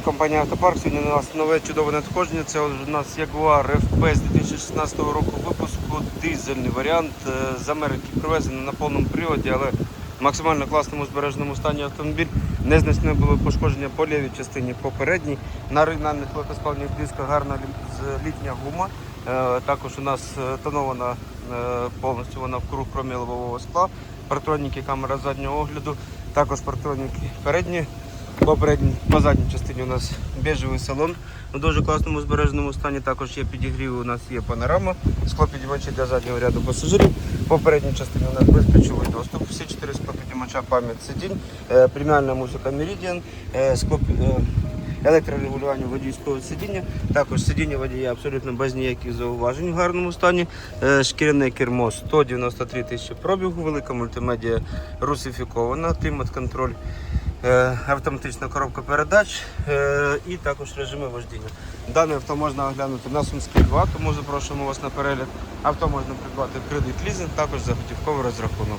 Компанія Автопарк сьогодні у нас нове чудове надходження. Це у нас Jaguar з 2016 року випуску, дизельний варіант е, з Америки привезений на повному приводі, але в максимально класному збереженому стані автомобіль. Незначне було пошкодження по лівій частині, по передній. На оригінальних легкосплавних дисках гарна літня гума. Е, Також у нас е, тонована повністю вона в круг кромі лобового скла. Партроніки, камера заднього огляду, також партроніки передні. По задній частині у нас біжевий салон у дуже класному збереженому стані. Також є підігрів, у нас є панорама, склопідіймачі для заднього ряду пасажирів. По передній частині у нас безключовий доступ, всі чотири склопідіймача, пам'ять сидінь, е, преміальна музика Meridian, е, склоп, е, електрорегулювання водійського сидіння. Також сидіння водія абсолютно без ніяких зауважень в гарному стані. Е, Шкіряне кермо 193 тисячі пробігу, велика мультимедіа русифікована, клімат-контроль. Е, автоматична коробка передач е, і також режими вождіння. Дане авто можна оглянути на Сумській 2, тому запрошуємо вас на перегляд. Авто можна придбати в кредит лізинг, також за готівковий розрахунок.